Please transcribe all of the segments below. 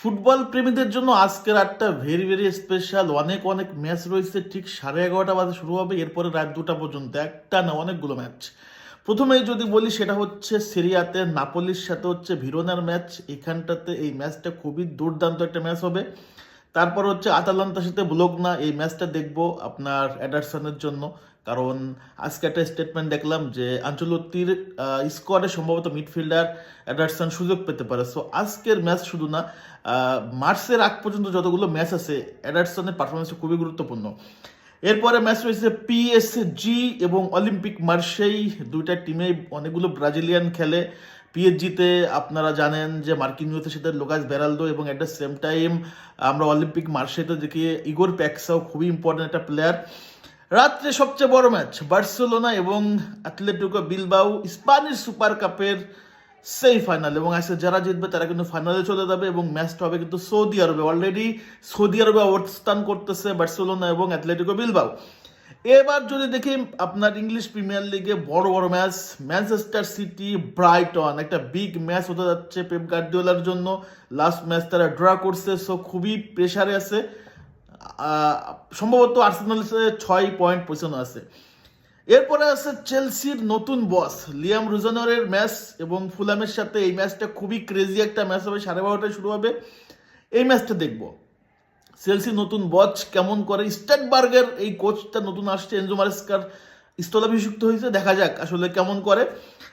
Football প্রেমীদের জন্য আজকের রাতটা ভেরি ভেরি স্পেশাল অনেক অনেক ম্যাচ রয়েছে, ঠিক সাড়ে এগারোটা বাজে শুরু হবে, এরপরে রাত দুটা পর্যন্ত। একটা না, অনেকগুলো ম্যাচ প্রথমেই যদি বলি, সেটা হচ্ছে সিরিয়াতে নাপোলির সাথে হচ্ছে ভিরোনার ম্যাচ এখানটাতে এই ম্যাচটা খুবই দুর্দান্ত একটা ম্যাচ হবে। তারপর হচ্ছে আতালান্তার সাথে ব্লগনা, এই ম্যাচটা দেখব আপনার অ্যাডারসনের জন্য। কারণ আজকে একটা স্টেটমেন্ট দেখলাম যে আঞ্চলতির স্কোয়াডে সম্ভবত মিডফিল্ডার অ্যাডারসন সুযোগ পেতে পারে। সো আজকের ম্যাচ শুধু না মার্চের আগ পর্যন্ত যতগুলো ম্যাচ আছে অ্যাডারসনের পারফরমেন্স খুবই গুরুত্বপূর্ণ। এরপরে ম্যাচ রয়েছে পিএসজি এবং অলিম্পিক মার্সেই দুইটা টিমে অনেকগুলো ব্রাজিলিয়ান খেলে। পিএসজিতে আপনারা জানেন যে মার্কিন মার্কিনিওতে সাথে লোকাস বেরালদো এবং অ্যাট দ্য সেম টাইম আমরা অলিম্পিক মার্সেতে দেখি ইগোর প্যাক্সাও খুবই ইম্পর্টেন্ট একটা প্লেয়ার রাত্রে সবচেয়ে বড় ম্যাচ বার্সেলোনা এবং অ্যাথলেটিকো বিলবাউ স্পানিশ সুপার কাপের সেই ফাইনাল এবং আজকে যারা জিতবে, তারা কিন্তু ফাইনালে চলে যাবে এবং ম্যাচটা হবে কিন্তু সৌদি আরবে। অলরেডি সৌদি আরবে অবস্থান করতেছে বার্সেলোনা এবং অ্যাথলেটিকো বিলবাউ এবার যদি দেখি আপনার ইংলিশ প্রিমিয়ার লিগে বড় বড় ম্যাচ ম্যানচেস্টার সিটি ব্রাইটন একটা বিগ ম্যাচ হতে যাচ্ছে পেপ গার্দিওলার জন্য। লাস্ট ম্যাচ তারা ড্র করছে সো খুবই প্রেসারে আছে। সম্ভবত আর্সেনাল ছয় পয়েন্ট পজিশন আছে। এরপরে আছে চেলসির নতুন বস লিয়াম রুজনরের ম্যাচ এবং ফুলামের সাথে এই ম্যাচটা খুবই ক্রেজি একটা ম্যাচ হবে, সাড়ে বারোটায় শুরু হবে। এই ম্যাচটা দেখব। চেলসি নতুন বচ কেমন করে? স্টেটবার্গের এই কোচটা নতুন আসছে এনজো মারেস্কার স্থলাভিষিক্ত হয়েছে, দেখা যাক আসলে কেমন করে।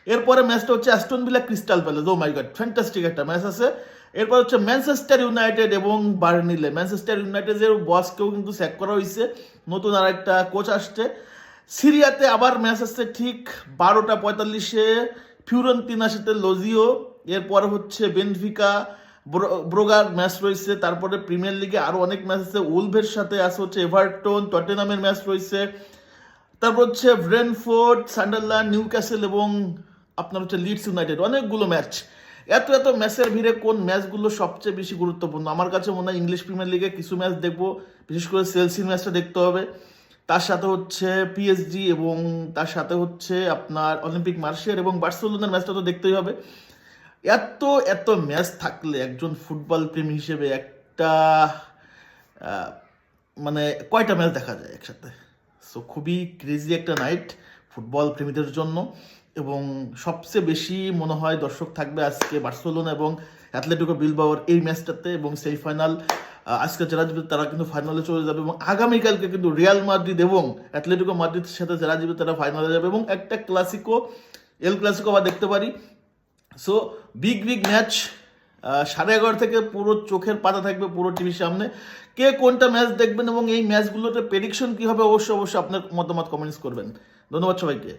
এরপরে ম্যাচটা হচ্ছে Aston Villa Crystal Palace. Oh my God fantastic একটা ম্যাচ আছে। এরপর হচ্ছে ম্যানচেস্টার ইউনাইটেড এবং বার্নিলে। ম্যানচেস্টার ইউনাইটেডের বসকেও কিন্তু স্যাক করা হয়েছে। নতুন আর একটা কোচ আসছে। সিরিয়াতে আবার ম্যাচ আসছে ঠিক বারোটা পঁয়তাল্লিশে। ফিউরন্তিনার সাথে লজিও। এরপরে হচ্ছে বেনফিকা, ব্রো- ব্রোগার ম্যাচ রয়েছে। তারপরে প্রিমিয়ার লিগে আরও অনেক ম্যাচ আছে। উলভের সাথে আছে হচ্ছে এভারটন টটেনামের ম্যাচ রয়েছে। তারপর হচ্ছে ব্রেনফোর্ড সান্ডারল্যান্ড নিউ ক্যাসেল এবং আপনার হচ্ছে লিডস ইউনাইটেড। অনেকগুলো ম্যাচ। এত এত ম্যাচের ভিড়ে কোন ম্যাচগুলো সবচেয়ে বেশি গুরুত্বপূর্ণ? আমার কাছে মনে হয় ইংলিশ প্রিমিয়ার লিগে কিছু ম্যাচ দেখব। বিশেষ করে সেলসির ম্যাচটা দেখতে হবে। তার সাথে হচ্ছে পিএসজি এবং তার সাথে হচ্ছে আপনার অলিম্পিক মার্শিয়ার এবং বার্সেলোনার ম্যাচটা তো দেখতেই হবে। এত এত ম্যাচ থাকলে একজন ফুটবল প্রেমী হিসেবে একটা মানে কয়টা ম্যাচ দেখা যায় একসাথে? সো খুবই ক্রেজি একটা নাইট ফুটবল প্রেমীদের জন্য এবং সবচেয়ে বেশি মনে হয় দর্শক থাকবে আজকে বার্সেলোনা এবং অ্যাথলেটিকো বিলবাওয়ার এই ম্যাচটাতে এবং সেই ফাইনাল আজকে যারা জিতবে তারা কিন্তু ফাইনালে চলে যাবে এবং আগামীকালকে কিন্তু রিয়াল মাদ্রিদ এবং অ্যাথলেটিকো মাদ্রিদের সাথে যারা জিতবে তারা ফাইনালে যাবে এবং একটা ক্লাসিকো এল ক্লাসিকো আবার দেখতে পারি। সো বিগ বিগ ম্যাচ সাড়ে এগারো থেকে পুরো চোখের পাতা থাকবে পুরো টিভির সামনে। কে কোনটা ম্যাচ দেখবেন এবং এই ম্যাচগুলোতে প্রেডিকশন কী হবে, অবশ্যই অবশ্যই আপনার মতামত কমেন্টস করবেন। ধন্যবাদ সবাইকে।